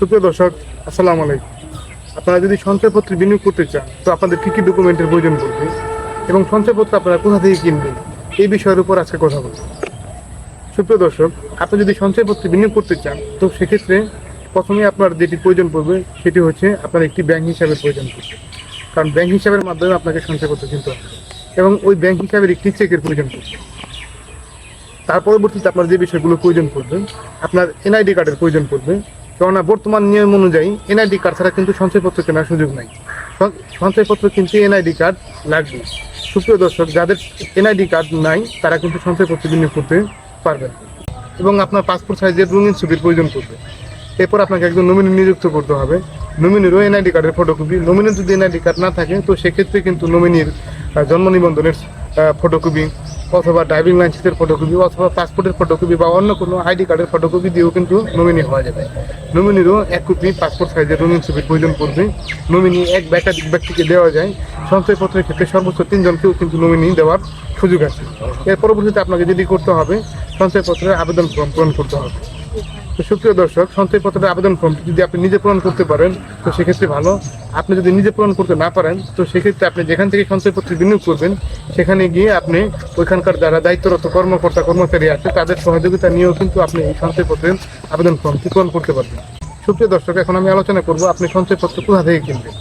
সুপ্রিয় দর্শক, আসসালামু আলাইকুম। আপনারা যদি সঞ্চয়পত্রে বিনিয়োগ করতে চান, তো আপনাদের কী কী ডকুমেন্টের প্রয়োজন পড়বে এবং সঞ্চয়পত্র আপনারা কোথা থেকে কিনবেন, এই বিষয়ের উপর আজকে কথা বলব। সুপ্রিয় দর্শক, আপনি যদি সঞ্চয়পত্রে বিনিয়োগ করতে চান, তো সেক্ষেত্রে প্রথমে আপনার যেটি প্রয়োজন পড়বে, সেটি হচ্ছে আপনার একটি ব্যাংক হিসাবের প্রয়োজন পড়বে। কারণ ব্যাংক হিসাবের মাধ্যমে আপনাকে সঞ্চয়পত্র কিনতে হবে এবং ওই ব্যাংক হিসাবের একটি চেকের প্রয়োজন পড়বে। তার পরবর্তীতে আপনার যে বিষয়গুলো প্রয়োজন পড়বে, আপনার এনআইডি কার্ডের প্রয়োজন পড়বে কেননা বর্তমান নিয়ম অনুযায়ী এনআইডি কার্ড ছাড়া কিন্তু সঞ্চয়পত্র কেনার সুযোগ নাই। সঞ্চয়পত্র কিনতে এনআইডি কার্ড লাগবে। সুপ্রিয় দর্শক, যাদের এনআইডি কার্ড নাই, তারা কিন্তু সঞ্চয়পত্র বিনিয়োগ করতে পারবেন এবং আপনার পাসপোর্ট সাইজের রঙিন ছবির প্রয়োজন পড়বে। এরপর আপনাকে একজন নমিনি নিযুক্ত করতে হবে। নমিনিরও এনআইডি কার্ডের ফটোকপি নমিনির যদি এনআইডি কার্ড না থাকে, তো সেক্ষেত্রে কিন্তু নমিনির জন্ম নিবন্ধনের ফটোকপি অথবা ড্রাইভিং লাইসেন্সের ফটোকপি অথবা পাসপোর্টের ফটোকপি বা অন্য কোনো আইডি কার্ডের ফটোকপি দিয়েও কিন্তু নমিনি হওয়া যাবে। নমিনিরও এক কপি পাসপোর্ট সাইজের রঙিন ছবির প্রয়োজন পড়বে। নমিনি এক একাধিক ব্যক্তিকে দেওয়া যায়। সঞ্চয়পত্রের ক্ষেত্রে সর্বোচ্চ তিনজনকেও কিন্তু নমিনি দেওয়ার সুযোগ আছে। এর পরবর্তীতে আপনাকে যদি করতে হবে, সঞ্চয়পত্রের আবেদন পূরণ করতে হবে। তো সুপ্রিয় দর্শক সঞ্চয়পত্রের আবেদন ফর্মটি যদি আপনি নিজে পূরণ করতে পারেন, তো সেক্ষেত্রে ভালো। আপনি যদি নিজে পূরণ করতে না পারেন, তো সেক্ষেত্রে আপনি যেখান থেকে সঞ্চয়পত্র বিনিয়োগ করবেন, সেখানে গিয়ে আপনি ওইখানকার যারা দায়িত্বরত কর্মকর্তা, কর্মচারী আছে, তাদের সহযোগিতা নিয়েও কিন্তু আপনি এই সঞ্চয়পত্রের আবেদন ফর্মটি পূরণ করতে পারবেন। সুপ্রিয় দর্শক, এখন আমি আলোচনা করব আপনি সঞ্চয়পত্র কোথা থেকে কিনবেন?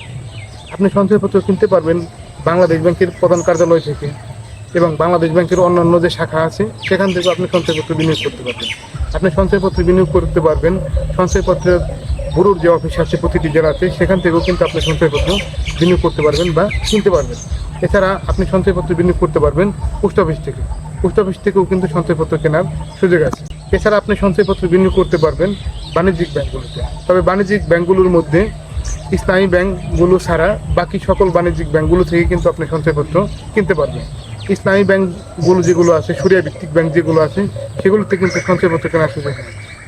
আপনি সঞ্চয়পত্র কিনতে পারবেন বাংলাদেশ ব্যাংকের প্রধান কার্যালয় থেকে। এবং বাংলাদেশ ব্যাংকের অন্যান্য যে শাখা আছে, সেখান থেকে আপনি সঞ্চয়পত্র বিনিয়োগ করতে পারবেন। আপনি সঞ্চয়পত্র বিনিয়োগ করতে পারবেন। সঞ্চয়পত্রের ব্যুরোর যে অফিস আছে প্রতিটি জেলাতে, সেখান থেকেও কিন্তু আপনি সঞ্চয়পত্র বিনিয়োগ করতে পারবেন বা কিনতে পারবেন। এছাড়া আপনি সঞ্চয়পত্র বিনিয়োগ করতে পারবেন পোস্ট অফিস থেকে। পোস্ট অফিস থেকেও কিন্তু সঞ্চয়পত্র কেনার সুযোগ আছে। এছাড়া আপনি সঞ্চয়পত্র বিনিয়োগ করতে পারবেন বাণিজ্যিক ব্যাংকগুলোতে। তবে বাণিজ্যিক ব্যাংকগুলোর মধ্যে ইসলামী ব্যাংকগুলো ছাড়া বাকি সকল বাণিজ্যিক ব্যাংকগুলো থেকে কিন্তু আপনি সঞ্চয়পত্র কিনতে পারবেন। ইসলামী ব্যাংকগুলো যেগুলো আছে, সুরিয়া ভিত্তিক ব্যাংক যেগুলো আছে, সেগুলোতে কিন্তু সঞ্চয়পত্র কেনার সুযোগ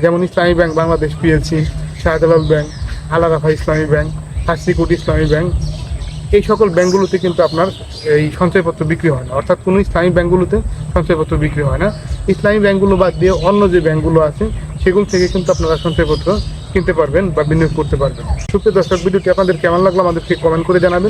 যেমন Islami bank, Bangladesh PLC, Shahjalal bank Al Arafah Islami bank, হাসিকুট ইসলামী ব্যাংক, এই সকল ব্যাংকগুলোতে কিন্তু আপনার এই সঞ্চয়পত্র বিক্রি হয় না। অর্থাৎ কোনো ইসলামী ব্যাংকগুলোতে সঞ্চয়পত্র বিক্রি হয় না। ইসলামী ব্যাংকগুলো বাদ দিয়ে অন্য যে ব্যাংকগুলো আছে, সেগুলো থেকে কিন্তু আপনারা সঞ্চয়পত্র কিনতে পারবেন বা বিনিয়োগ করতে পারবেন। সুপ্রিয় দর্শক, ভিডিওটি আপনাদের কেমন লাগল আমাদেরকে কমেন্ট করে জানাবেন।